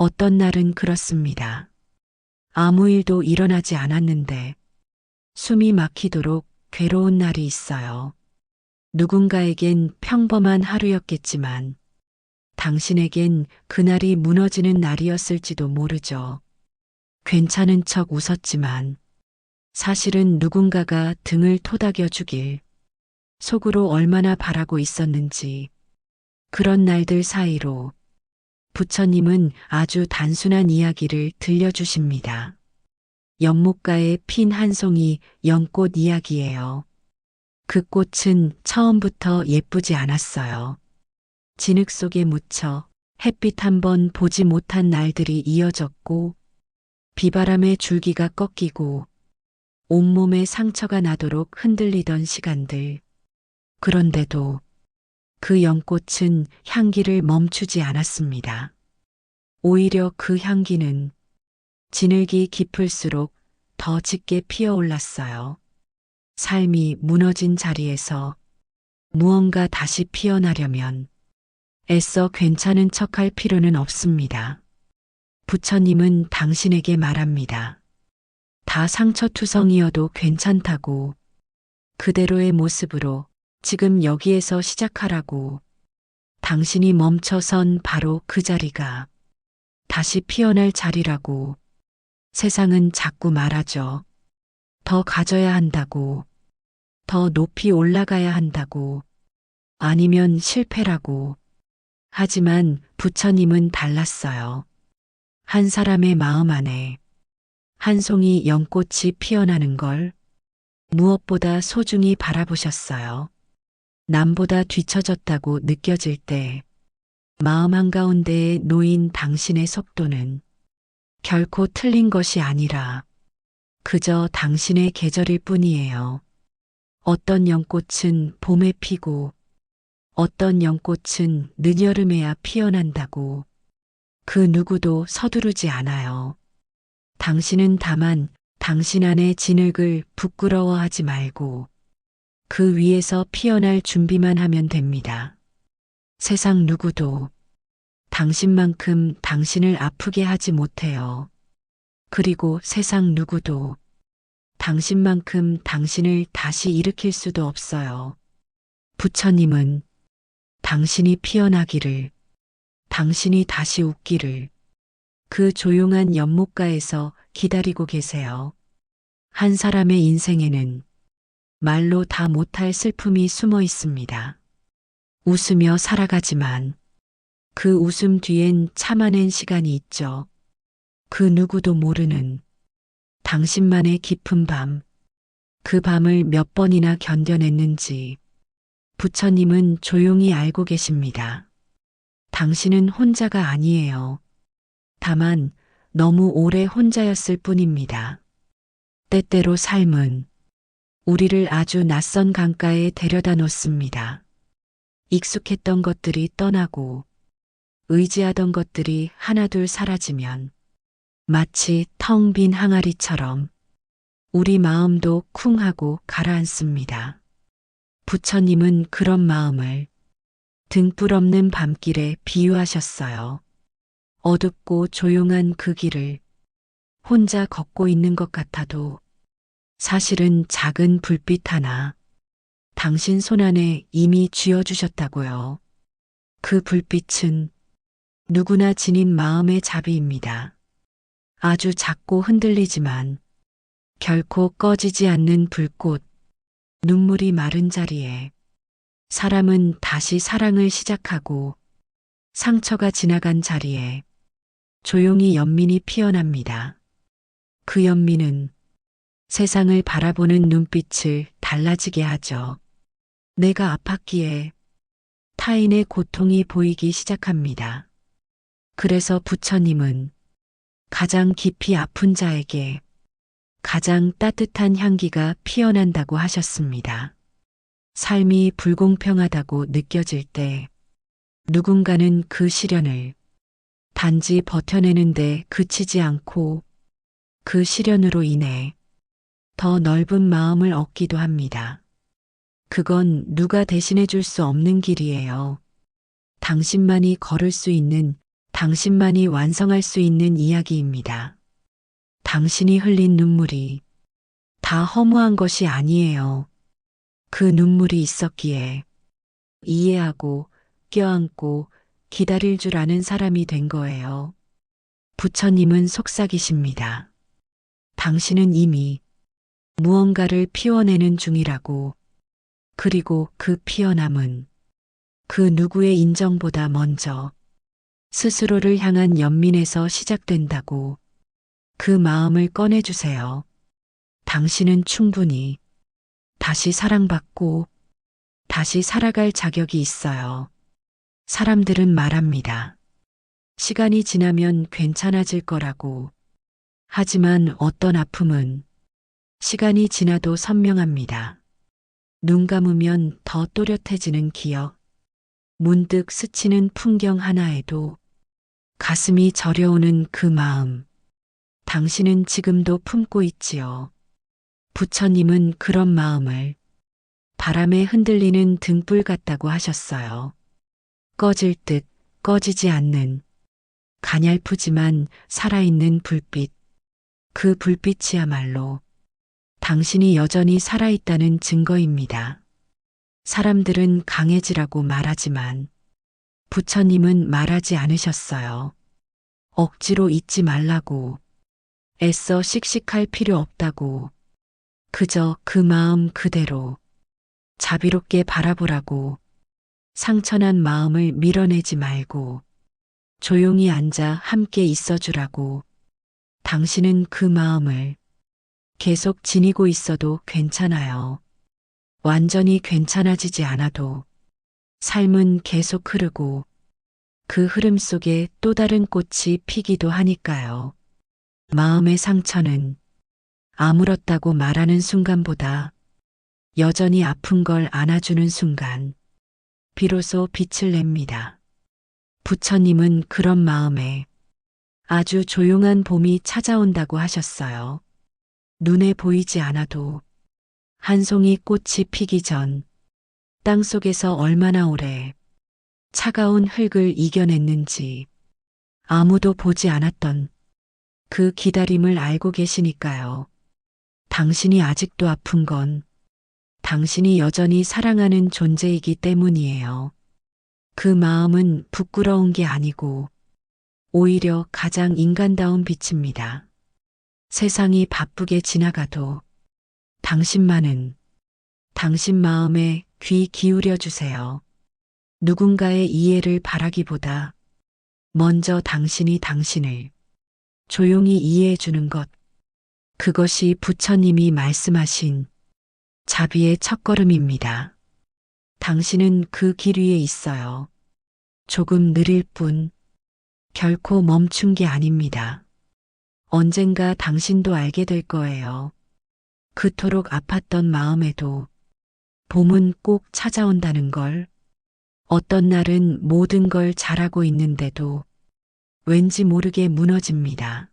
어떤 날은 그렇습니다. 아무 일도 일어나지 않았는데 숨이 막히도록 괴로운 날이 있어요. 누군가에겐 평범한 하루였겠지만 당신에겐 그날이 무너지는 날이었을지도 모르죠. 괜찮은 척 웃었지만 사실은 누군가가 등을 토닥여 주길 속으로 얼마나 바라고 있었는지 그런 날들 사이로 부처님은 아주 단순한 이야기를 들려주십니다. 연못가에 핀한 송이 연꽃 이야기예요. 그 꽃은 처음부터 예쁘지 않았어요. 진흙 속에 묻혀 햇빛 한 번 보지 못한 날들이 이어졌고 비바람에 줄기가 꺾이고 온몸에 상처가 나도록 흔들리던 시간들. 그런데도 그 연꽃은 향기를 멈추지 않았습니다. 오히려 그 향기는 진흙이 깊을수록 더 짙게 피어올랐어요. 삶이 무너진 자리에서 무언가 다시 피어나려면 애써 괜찮은 척할 필요는 없습니다. 부처님은 당신에게 말합니다. 다 상처투성이어도 괜찮다고 그대로의 모습으로 지금 여기에서 시작하라고 당신이 멈춰선 바로 그 자리가 다시 피어날 자리라고 세상은 자꾸 말하죠. 더 가져야 한다고, 더 높이 올라가야 한다고, 아니면 실패라고. 하지만 부처님은 달랐어요. 한 사람의 마음 안에 한 송이 연꽃이 피어나는 걸 무엇보다 소중히 바라보셨어요. 남보다 뒤처졌다고 느껴질 때 마음 한가운데에 놓인 당신의 속도는 결코 틀린 것이 아니라 그저 당신의 계절일 뿐이에요. 어떤 연꽃은 봄에 피고 어떤 연꽃은 늦여름에야 피어난다고 그 누구도 서두르지 않아요. 당신은 다만 당신 안의 진흙을 부끄러워하지 말고 그 위에서 피어날 준비만 하면 됩니다. 세상 누구도 당신만큼 당신을 아프게 하지 못해요. 그리고 세상 누구도 당신만큼 당신을 다시 일으킬 수도 없어요. 부처님은 당신이 피어나기를, 당신이 다시 웃기를 그 조용한 연못가에서 기다리고 계세요. 한 사람의 인생에는 말로 다 못할 슬픔이 숨어 있습니다. 웃으며 살아가지만 그 웃음 뒤엔 참아낸 시간이 있죠. 그 누구도 모르는 당신만의 깊은 밤, 그 밤을 몇 번이나 견뎌냈는지 부처님은 조용히 알고 계십니다. 당신은 혼자가 아니에요. 다만 너무 오래 혼자였을 뿐입니다. 때때로 삶은 우리를 아주 낯선 강가에 데려다 놓습니다. 익숙했던 것들이 떠나고 의지하던 것들이 하나둘 사라지면 마치 텅 빈 항아리처럼 우리 마음도 쿵 하고 가라앉습니다. 부처님은 그런 마음을 등불 없는 밤길에 비유하셨어요. 어둡고 조용한 그 길을 혼자 걷고 있는 것 같아도 사실은 작은 불빛 하나 당신 손안에 이미 쥐어주셨다고요. 그 불빛은 누구나 지닌 마음의 자비입니다. 아주 작고 흔들리지만 결코 꺼지지 않는 불꽃, 눈물이 마른 자리에 사람은 다시 사랑을 시작하고 상처가 지나간 자리에 조용히 연민이 피어납니다. 그 연민은 세상을 바라보는 눈빛을 달라지게 하죠. 내가 아팠기에 타인의 고통이 보이기 시작합니다. 그래서 부처님은 가장 깊이 아픈 자에게 가장 따뜻한 향기가 피어난다고 하셨습니다. 삶이 불공평하다고 느껴질 때 누군가는 그 시련을 단지 버텨내는데 그치지 않고 그 시련으로 인해 더 넓은 마음을 얻기도 합니다. 그건 누가 대신해 줄 수 없는 길이에요. 당신만이 걸을 수 있는 당신만이 완성할 수 있는 이야기입니다. 당신이 흘린 눈물이 다 허무한 것이 아니에요. 그 눈물이 있었기에 이해하고 껴안고 기다릴 줄 아는 사람이 된 거예요. 부처님은 속삭이십니다. 당신은 이미 무언가를 피워내는 중이라고. 그리고 그 피어남은 그 누구의 인정보다 먼저 스스로를 향한 연민에서 시작된다고. 그 마음을 꺼내주세요. 당신은 충분히 다시 사랑받고 다시 살아갈 자격이 있어요. 사람들은 말합니다. 시간이 지나면 괜찮아질 거라고. 하지만 어떤 아픔은 시간이 지나도 선명합니다. 눈 감으면 더 또렷해지는 기억. 문득 스치는 풍경 하나에도 가슴이 저려오는 그 마음. 당신은 지금도 품고 있지요. 부처님은 그런 마음을 바람에 흔들리는 등불 같다고 하셨어요. 꺼질 듯 꺼지지 않는 가냘프지만 살아있는 불빛. 그 불빛이야말로 당신이 여전히 살아있다는 증거입니다. 사람들은 강해지라고 말하지만 부처님은 말하지 않으셨어요. 억지로 잊지 말라고. 애써 씩씩할 필요 없다고. 그저 그 마음 그대로 자비롭게 바라보라고. 상처난 마음을 밀어내지 말고 조용히 앉아 함께 있어주라고. 당신은 그 마음을 계속 지니고 있어도 괜찮아요. 완전히 괜찮아지지 않아도 삶은 계속 흐르고 그 흐름 속에 또 다른 꽃이 피기도 하니까요. 마음의 상처는 아물었다고 말하는 순간보다 여전히 아픈 걸 안아주는 순간 비로소 빛을 냅니다. 부처님은 그런 마음에 아주 조용한 봄이 찾아온다고 하셨어요. 눈에 보이지 않아도 한 송이 꽃이 피기 전 땅 속에서 얼마나 오래 차가운 흙을 이겨냈는지 아무도 보지 않았던 그 기다림을 알고 계시니까요. 당신이 아직도 아픈 건 당신이 여전히 사랑하는 존재이기 때문이에요. 그 마음은 부끄러운 게 아니고 오히려 가장 인간다운 빛입니다. 세상이 바쁘게 지나가도 당신만은 당신 마음에 귀 기울여 주세요. 누군가의 이해를 바라기보다 먼저 당신이 당신을 조용히 이해해 주는 것. 그것이 부처님이 말씀하신 자비의 첫걸음입니다. 당신은 그 길 위에 있어요. 조금 느릴 뿐 결코 멈춘 게 아닙니다. 언젠가 당신도 알게 될 거예요. 그토록 아팠던 마음에도 봄은 꼭 찾아온다는 걸. 어떤 날은 모든 걸 잘하고 있는데도 왠지 모르게 무너집니다.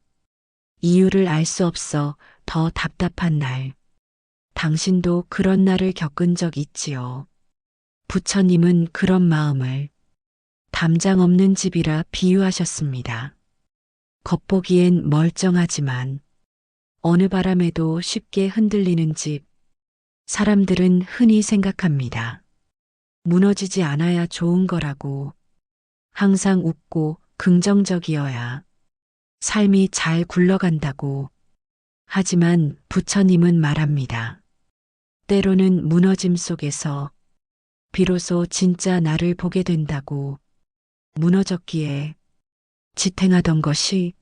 이유를 알 수 없어 더 답답한 날. 당신도 그런 날을 겪은 적 있지요. 부처님은 그런 마음을 담장 없는 집이라 비유하셨습니다. 겉보기엔 멀쩡하지만 어느 바람에도 쉽게 흔들리는 집. 사람들은 흔히 생각합니다. 무너지지 않아야 좋은 거라고. 항상 웃고 긍정적이어야 삶이 잘 굴러간다고. 하지만 부처님은 말합니다. 때로는 무너짐 속에서 비로소 진짜 나를 보게 된다고. 무너졌기에 지탱하던 것이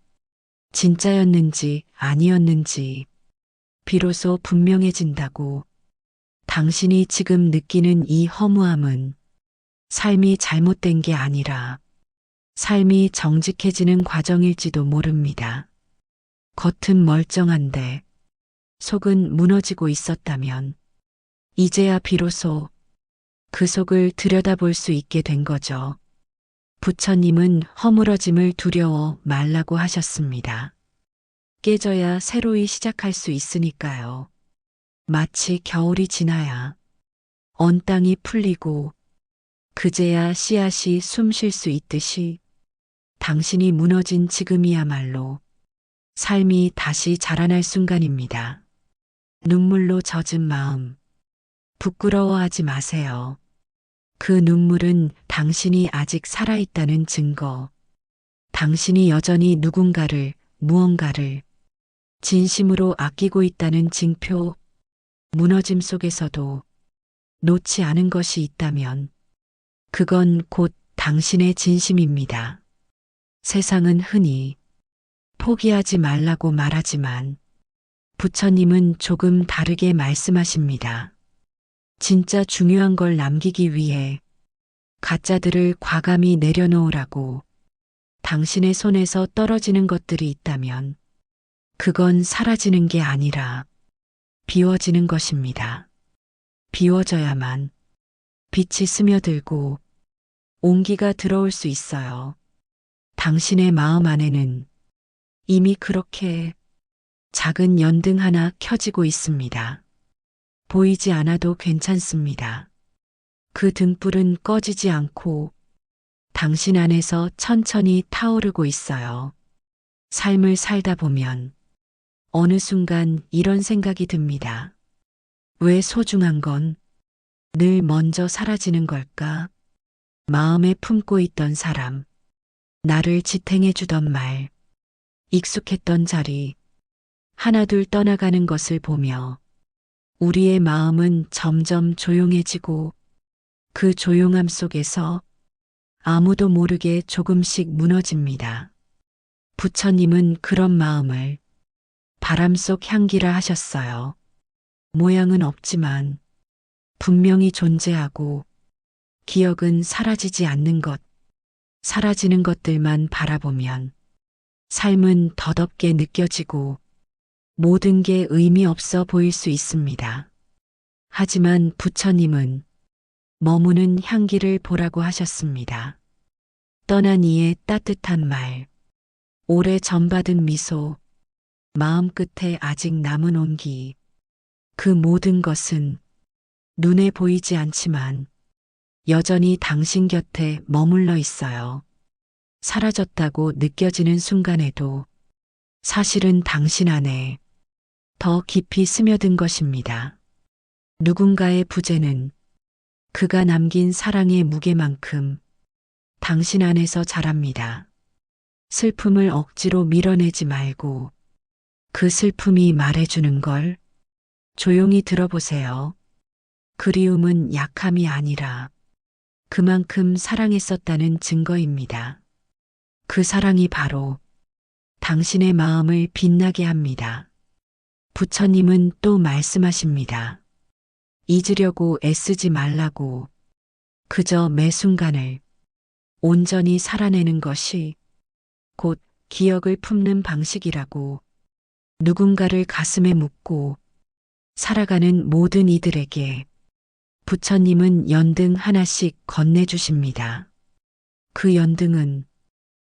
진짜였는지 아니었는지 비로소 분명해진다고. 당신이 지금 느끼는 이 허무함은 삶이 잘못된 게 아니라 삶이 정직해지는 과정일지도 모릅니다. 겉은 멀쩡한데 속은 무너지고 있었다면 이제야 비로소 그 속을 들여다볼 수 있게 된 거죠. 부처님은 허물어짐을 두려워 말라고 하셨습니다. 깨져야 새로이 시작할 수 있으니까요. 마치 겨울이 지나야 언 땅이 풀리고 그제야 씨앗이 숨 쉴 수 있듯이 당신이 무너진 지금이야말로 삶이 다시 자라날 순간입니다. 눈물로 젖은 마음. 부끄러워하지 마세요. 그 눈물은 당신이 아직 살아있다는 증거. 당신이 여전히 누군가를, 무언가를 진심으로 아끼고 있다는 징표. 무너짐 속에서도 놓지 않은 것이 있다면 그건 곧 당신의 진심입니다. 세상은 흔히 포기하지 말라고 말하지만 부처님은 조금 다르게 말씀하십니다. 진짜 중요한 걸 남기기 위해 가짜들을 과감히 내려놓으라고 당신의 손에서 떨어지는 것들이 있다면 그건 사라지는 게 아니라 비워지는 것입니다. 비워져야만 빛이 스며들고 온기가 들어올 수 있어요. 당신의 마음 안에는 이미 그렇게 작은 연등 하나 켜지고 있습니다. 보이지 않아도 괜찮습니다. 그 등불은 꺼지지 않고 당신 안에서 천천히 타오르고 있어요. 삶을 살다 보면 어느 순간 이런 생각이 듭니다. 왜 소중한 건 늘 먼저 사라지는 걸까? 마음에 품고 있던 사람, 나를 지탱해 주던 말, 익숙했던 자리, 하나둘 떠나가는 것을 보며 우리의 마음은 점점 조용해지고 그 조용함 속에서 아무도 모르게 조금씩 무너집니다. 부처님은 그런 마음을 바람 속 향기라 하셨어요. 모양은 없지만 분명히 존재하고 기억은 사라지지 않는 것, 사라지는 것들만 바라보면 삶은 덧없게 느껴지고 모든 게 의미 없어 보일 수 있습니다. 하지만 부처님은 머무는 향기를 보라고 하셨습니다. 떠난 이의 따뜻한 말, 오래 전받은 미소, 마음 끝에 아직 남은 온기, 그 모든 것은 눈에 보이지 않지만 여전히 당신 곁에 머물러 있어요. 사라졌다고 느껴지는 순간에도 사실은 당신 안에 더 깊이 스며든 것입니다. 누군가의 부재는 그가 남긴 사랑의 무게만큼 당신 안에서 자랍니다. 슬픔을 억지로 밀어내지 말고 그 슬픔이 말해주는 걸 조용히 들어보세요. 그리움은 약함이 아니라 그만큼 사랑했었다는 증거입니다. 그 사랑이 바로 당신의 마음을 빛나게 합니다. 부처님은 또 말씀하십니다. 잊으려고 애쓰지 말라고 그저 매 순간을 온전히 살아내는 것이 곧 기억을 품는 방식이라고 누군가를 가슴에 묻고 살아가는 모든 이들에게 부처님은 연등 하나씩 건네주십니다. 그 연등은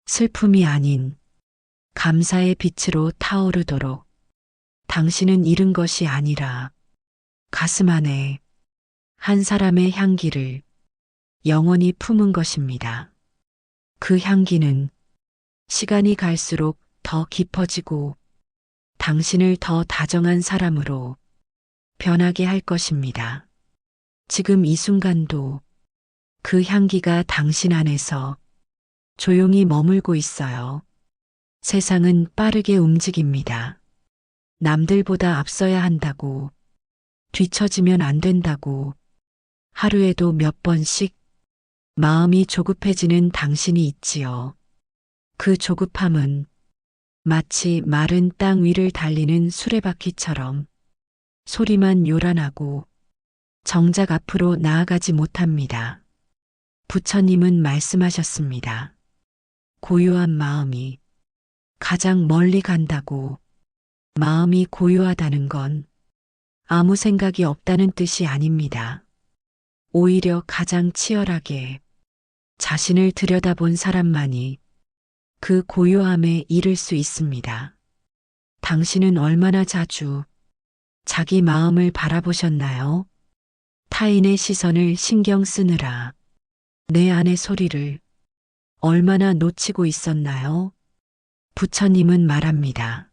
슬픔이 아닌 감사의 빛으로 타오르도록 당신은 잃은 것이 아니라 가슴 안에 한 사람의 향기를 영원히 품은 것입니다. 그 향기는 시간이 갈수록 더 깊어지고 당신을 더 다정한 사람으로 변하게 할 것입니다. 지금 이 순간도 그 향기가 당신 안에서 조용히 머물고 있어요. 세상은 빠르게 움직입니다. 남들보다 앞서야 한다고, 뒤처지면 안 된다고, 하루에도 몇 번씩 마음이 조급해지는 당신이 있지요. 그 조급함은 마치 마른 땅 위를 달리는 수레바퀴처럼 소리만 요란하고 정작 앞으로 나아가지 못합니다. 부처님은 말씀하셨습니다. 고요한 마음이 가장 멀리 간다고 마음이 고요하다는 건 아무 생각이 없다는 뜻이 아닙니다. 오히려 가장 치열하게 자신을 들여다본 사람만이 그 고요함에 이를 수 있습니다. 당신은 얼마나 자주 자기 마음을 바라보셨나요? 타인의 시선을 신경 쓰느라 내 안의 소리를 얼마나 놓치고 있었나요? 부처님은 말합니다.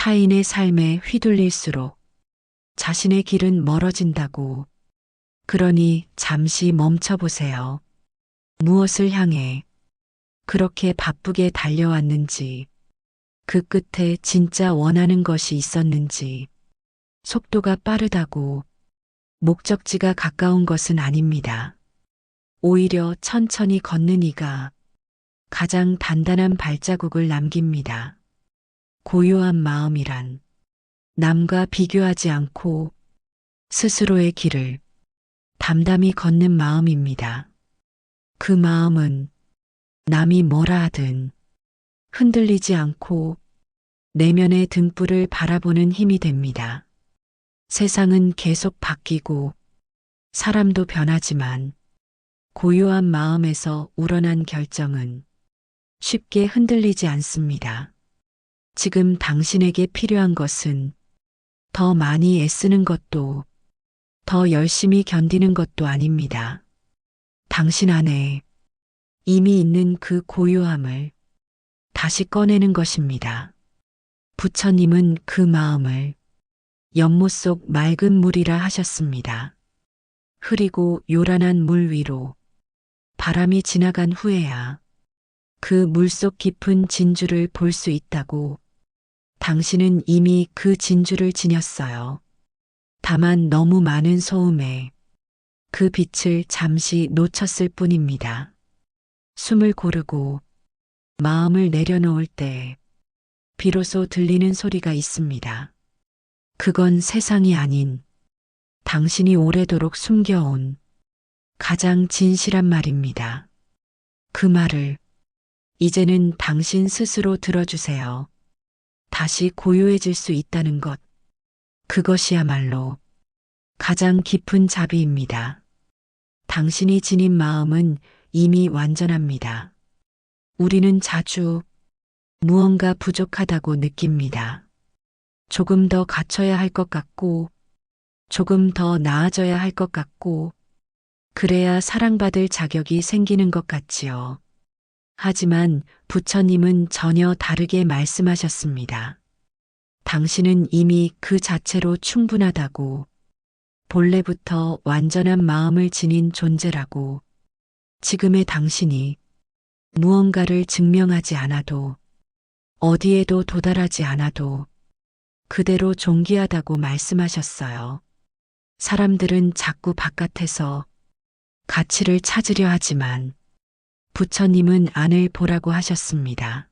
타인의 삶에 휘둘릴수록 자신의 길은 멀어진다고. 그러니 잠시 멈춰보세요. 무엇을 향해 그렇게 바쁘게 달려왔는지, 그 끝에 진짜 원하는 것이 있었는지, 속도가 빠르다고 목적지가 가까운 것은 아닙니다. 오히려 천천히 걷는 이가 가장 단단한 발자국을 남깁니다. 고요한 마음이란 남과 비교하지 않고 스스로의 길을 담담히 걷는 마음입니다. 그 마음은 남이 뭐라 하든 흔들리지 않고 내면의 등불을 바라보는 힘이 됩니다. 세상은 계속 바뀌고 사람도 변하지만 고요한 마음에서 우러난 결정은 쉽게 흔들리지 않습니다. 지금 당신에게 필요한 것은 더 많이 애쓰는 것도 더 열심히 견디는 것도 아닙니다. 당신 안에 이미 있는 그 고요함을 다시 꺼내는 것입니다. 부처님은 그 마음을 연못 속 맑은 물이라 하셨습니다. 흐리고 요란한 물 위로 바람이 지나간 후에야 그 물속 깊은 진주를 볼 수 있다고 당신은 이미 그 진주를 지녔어요. 다만 너무 많은 소음에 그 빛을 잠시 놓쳤을 뿐입니다. 숨을 고르고 마음을 내려놓을 때 비로소 들리는 소리가 있습니다. 그건 세상이 아닌 당신이 오래도록 숨겨온 가장 진실한 말입니다. 그 말을 이제는 당신 스스로 들어주세요. 다시 고요해질 수 있다는 것. 그것이야말로 가장 깊은 자비입니다. 당신이 지닌 마음은 이미 완전합니다. 우리는 자주 무언가 부족하다고 느낍니다. 조금 더 갖춰야 할 것 같고, 조금 더 나아져야 할 것 같고, 그래야 사랑받을 자격이 생기는 것 같지요. 하지만 부처님은 전혀 다르게 말씀하셨습니다. 당신은 이미 그 자체로 충분하다고, 본래부터 완전한 마음을 지닌 존재라고, 지금의 당신이 무언가를 증명하지 않아도, 어디에도 도달하지 않아도, 그대로 존귀하다고 말씀하셨어요. 사람들은 자꾸 바깥에서 가치를 찾으려 하지만 부처님은 안을 보라고 하셨습니다.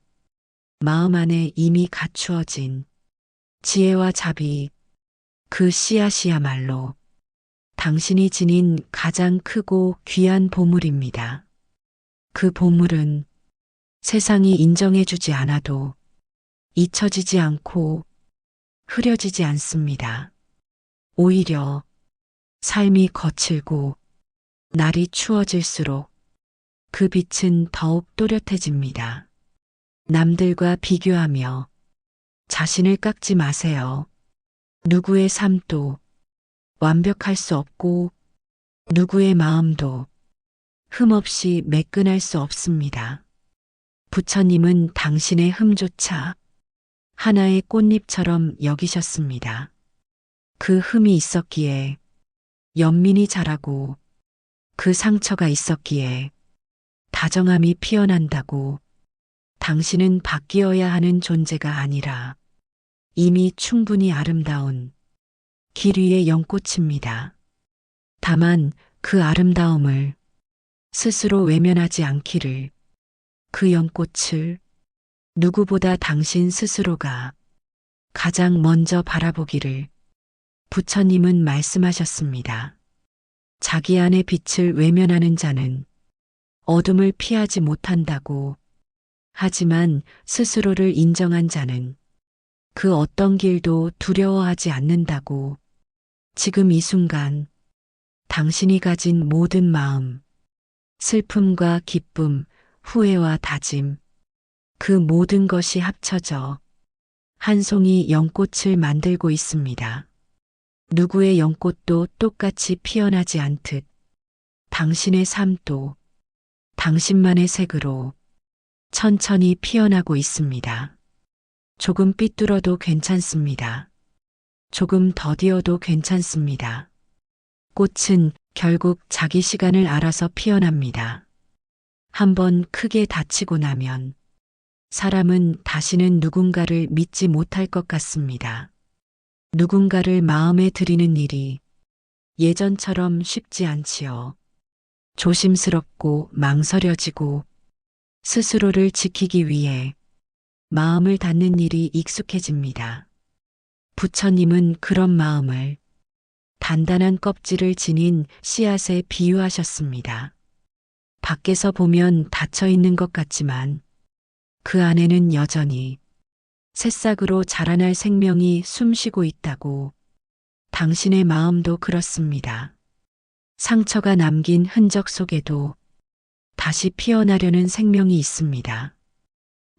마음 안에 이미 갖추어진 지혜와 자비, 그 씨앗이야말로 당신이 지닌 가장 크고 귀한 보물입니다. 그 보물은 세상이 인정해주지 않아도 잊혀지지 않고 흐려지지 않습니다. 오히려 삶이 거칠고 날이 추워질수록 그 빛은 더욱 또렷해집니다. 남들과 비교하며 자신을 깎지 마세요. 누구의 삶도 완벽할 수 없고 누구의 마음도 흠없이 매끈할 수 없습니다. 부처님은 당신의 흠조차 하나의 꽃잎처럼 여기셨습니다. 그 흠이 있었기에 연민이 자라고 그 상처가 있었기에 다정함이 피어난다고 당신은 바뀌어야 하는 존재가 아니라 이미 충분히 아름다운 길 위의 연꽃입니다. 다만 그 아름다움을 스스로 외면하지 않기를 그 연꽃을 누구보다 당신 스스로가 가장 먼저 바라보기를 부처님은 말씀하셨습니다. 자기 안의 빛을 외면하는 자는 어둠을 피하지 못한다고 하지만 스스로를 인정한 자는 그 어떤 길도 두려워하지 않는다고 지금 이 순간 당신이 가진 모든 마음, 슬픔과 기쁨, 후회와 다짐, 그 모든 것이 합쳐져 한 송이 연꽃을 만들고 있습니다. 누구의 연꽃도 똑같이 피어나지 않듯 당신의 삶도 당신만의 색으로 천천히 피어나고 있습니다. 조금 삐뚤어도 괜찮습니다. 조금 더디어도 괜찮습니다. 꽃은 결국 자기 시간을 알아서 피어납니다. 한번 크게 다치고 나면 사람은 다시는 누군가를 믿지 못할 것 같습니다. 누군가를 마음에 들이는 일이 예전처럼 쉽지 않지요. 조심스럽고 망설여지고 스스로를 지키기 위해 마음을 닫는 일이 익숙해집니다. 부처님은 그런 마음을 단단한 껍질을 지닌 씨앗에 비유하셨습니다. 밖에서 보면 닫혀 있는 것 같지만 그 안에는 여전히 새싹으로 자라날 생명이 숨쉬고 있다고 당신의 마음도 그렇습니다. 상처가 남긴 흔적 속에도 다시 피어나려는 생명이 있습니다.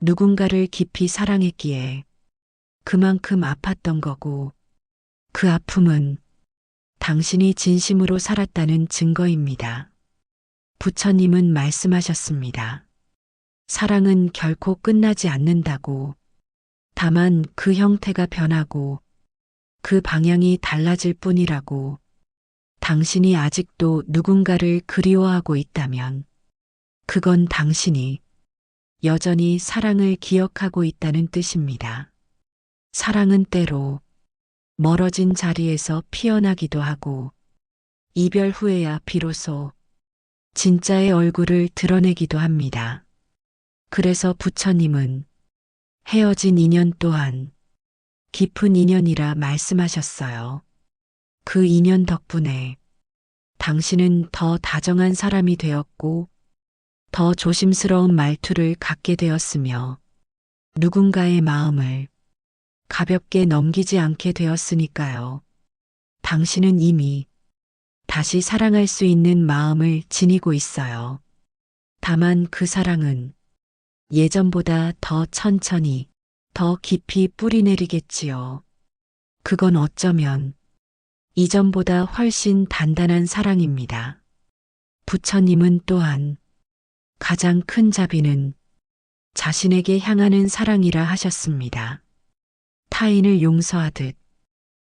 누군가를 깊이 사랑했기에 그만큼 아팠던 거고 그 아픔은 당신이 진심으로 살았다는 증거입니다. 부처님은 말씀하셨습니다. 사랑은 결코 끝나지 않는다고 다만 그 형태가 변하고 그 방향이 달라질 뿐이라고 당신이 아직도 누군가를 그리워하고 있다면 그건 당신이 여전히 사랑을 기억하고 있다는 뜻입니다. 사랑은 때로 멀어진 자리에서 피어나기도 하고 이별 후에야 비로소 진짜의 얼굴을 드러내기도 합니다. 그래서 부처님은 헤어진 인연 또한 깊은 인연이라 말씀하셨어요. 그 인연 덕분에 당신은 더 다정한 사람이 되었고 더 조심스러운 말투를 갖게 되었으며 누군가의 마음을 가볍게 넘기지 않게 되었으니까요. 당신은 이미 다시 사랑할 수 있는 마음을 지니고 있어요. 다만 그 사랑은 예전보다 더 천천히, 더 깊이 뿌리 내리겠지요. 그건 어쩌면 이전보다 훨씬 단단한 사랑입니다. 부처님은 또한 가장 큰 자비는 자신에게 향하는 사랑이라 하셨습니다. 타인을 용서하듯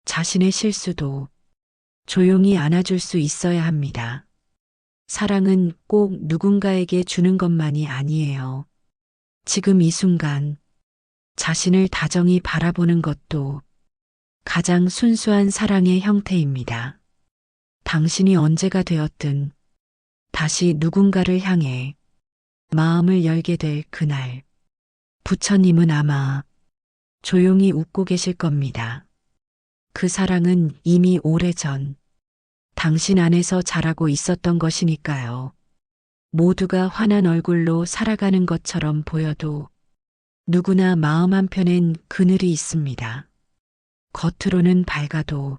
자신의 실수도 조용히 안아줄 수 있어야 합니다. 사랑은 꼭 누군가에게 주는 것만이 아니에요. 지금 이 순간 자신을 다정히 바라보는 것도 가장 순수한 사랑의 형태입니다. 당신이 언제가 되었든 다시 누군가를 향해 마음을 열게 될 그날, 부처님은 아마 조용히 웃고 계실 겁니다. 그 사랑은 이미 오래전 당신 안에서 자라고 있었던 것이니까요. 모두가 환한 얼굴로 살아가는 것처럼 보여도 누구나 마음 한편엔 그늘이 있습니다. 겉으로는 밝아도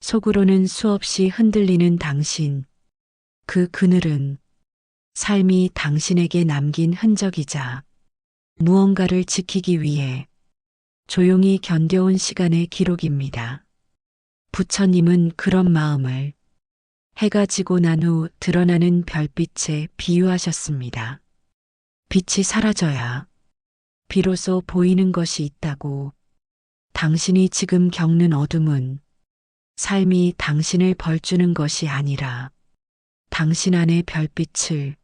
속으로는 수없이 흔들리는 당신. 그 그늘은 삶이 당신에게 남긴 흔적이자 무언가를 지키기 위해 조용히 견뎌온 시간의 기록입니다. 부처님은 그런 마음을 해가 지고 난 후 드러나는 별빛에 비유하셨습니다. 빛이 사라져야 비로소 보이는 것이 있다고 당신이 지금 겪는 어둠은 삶이 당신을 벌주는 것이 아니라 당신 안의 별빛을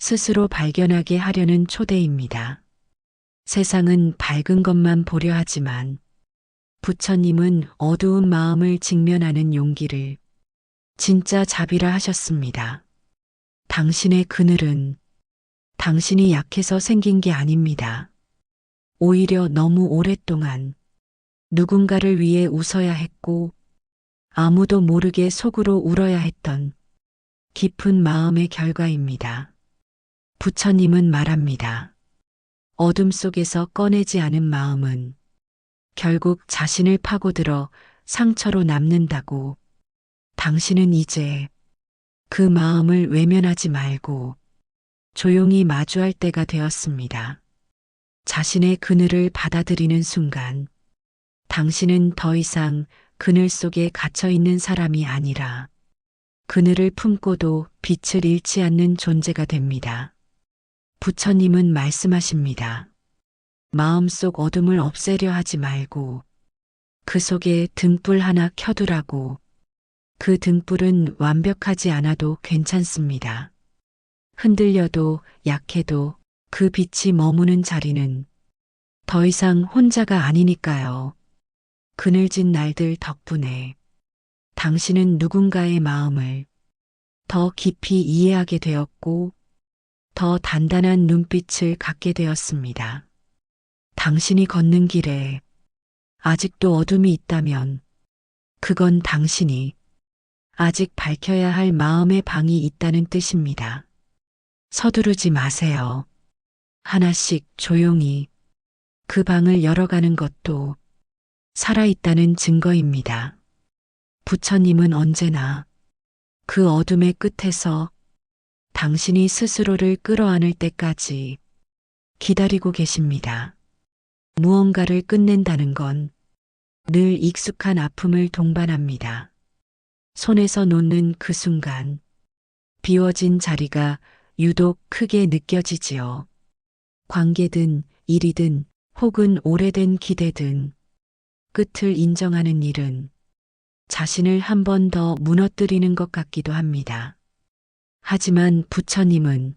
스스로 발견하게 하려는 초대입니다. 세상은 밝은 것만 보려 하지만 부처님은 어두운 마음을 직면하는 용기를 진짜 자비라 하셨습니다. 당신의 그늘은 당신이 약해서 생긴 게 아닙니다. 오히려 너무 오랫동안 누군가를 위해 웃어야 했고 아무도 모르게 속으로 울어야 했던 깊은 마음의 결과입니다. 부처님은 말합니다. 어둠 속에서 꺼내지 않은 마음은 결국 자신을 파고들어 상처로 남는다고 당신은 이제 그 마음을 외면하지 말고 조용히 마주할 때가 되었습니다. 자신의 그늘을 받아들이는 순간 당신은 더 이상 그늘 속에 갇혀 있는 사람이 아니라 그늘을 품고도 빛을 잃지 않는 존재가 됩니다. 부처님은 말씀하십니다. 마음속 어둠을 없애려 하지 말고 그 속에 등불 하나 켜두라고 그 등불은 완벽하지 않아도 괜찮습니다. 흔들려도 약해도 그 빛이 머무는 자리는 더 이상 혼자가 아니니까요. 그늘진 날들 덕분에 당신은 누군가의 마음을 더 깊이 이해하게 되었고 더 단단한 눈빛을 갖게 되었습니다. 당신이 걷는 길에 아직도 어둠이 있다면 그건 당신이 아직 밝혀야 할 마음의 방이 있다는 뜻입니다. 서두르지 마세요. 하나씩 조용히 그 방을 열어가는 것도 살아있다는 증거입니다. 부처님은 언제나 그 어둠의 끝에서 당신이 스스로를 끌어안을 때까지 기다리고 계십니다. 무언가를 끝낸다는 건 늘 익숙한 아픔을 동반합니다. 손에서 놓는 그 순간 비워진 자리가 유독 크게 느껴지지요. 관계든 일이든 혹은 오래된 기대든 끝을 인정하는 일은 자신을 한 번 더 무너뜨리는 것 같기도 합니다. 하지만 부처님은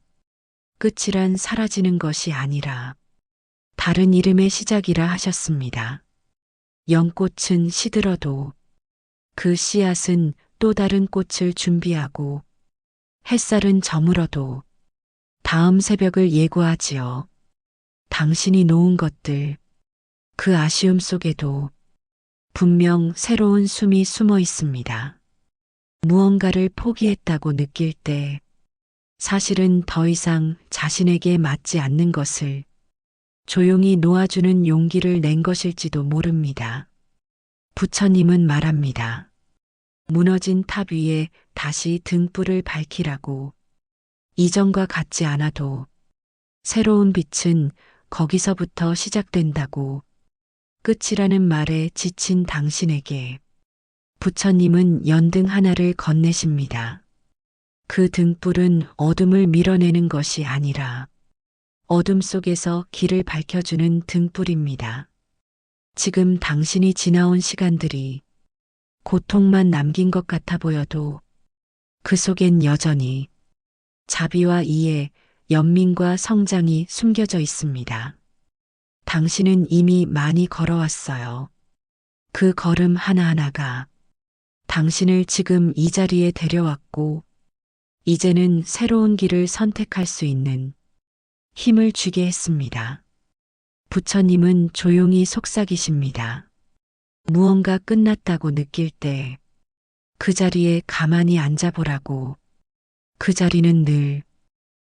끝이란 사라지는 것이 아니라 다른 이름의 시작이라 하셨습니다. 연꽃은 시들어도 그 씨앗은 또 다른 꽃을 준비하고 햇살은 저물어도 다음 새벽을 예고하지요. 당신이 놓은 것들, 그 아쉬움 속에도 분명 새로운 숨이 숨어 있습니다. 무언가를 포기했다고 느낄 때 사실은 더 이상 자신에게 맞지 않는 것을 조용히 놓아주는 용기를 낸 것일지도 모릅니다. 부처님은 말합니다. 무너진 탑 위에 다시 등불을 밝히라고 이전과 같지 않아도 새로운 빛은 거기서부터 시작된다고 끝이라는 말에 지친 당신에게 부처님은 연등 하나를 건네십니다. 그 등불은 어둠을 밀어내는 것이 아니라 어둠 속에서 길을 밝혀주는 등불입니다. 지금 당신이 지나온 시간들이 고통만 남긴 것 같아 보여도 그 속엔 여전히 자비와 이해, 연민과 성장이 숨겨져 있습니다. 당신은 이미 많이 걸어왔어요. 그 걸음 하나하나가 당신을 지금 이 자리에 데려왔고, 이제는 새로운 길을 선택할 수 있는 힘을 주게 했습니다. 부처님은 조용히 속삭이십니다. 무언가 끝났다고 느낄 때 그 자리에 가만히 앉아보라고. 그 자리는 늘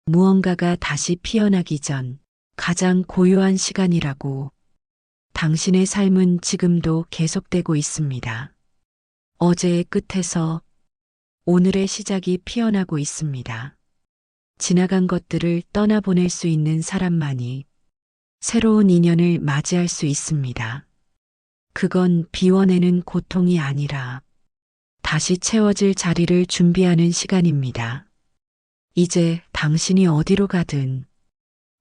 무언가가 다시 피어나기 전 가장 고요한 시간이라고. 당신의 삶은 지금도 계속되고 있습니다. 어제의 끝에서 오늘의 시작이 피어나고 있습니다. 지나간 것들을 떠나보낼 수 있는 사람만이 새로운 인연을 맞이할 수 있습니다. 그건 비워내는 고통이 아니라 다시 채워질 자리를 준비하는 시간입니다. 이제 당신이 어디로 가든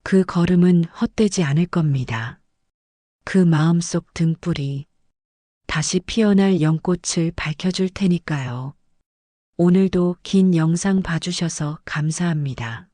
그 걸음은 헛되지 않을 겁니다. 그 마음속 등불이 다시 피어날 연꽃을 밝혀줄 테니까요. 오늘도 긴 영상 봐주셔서 감사합니다.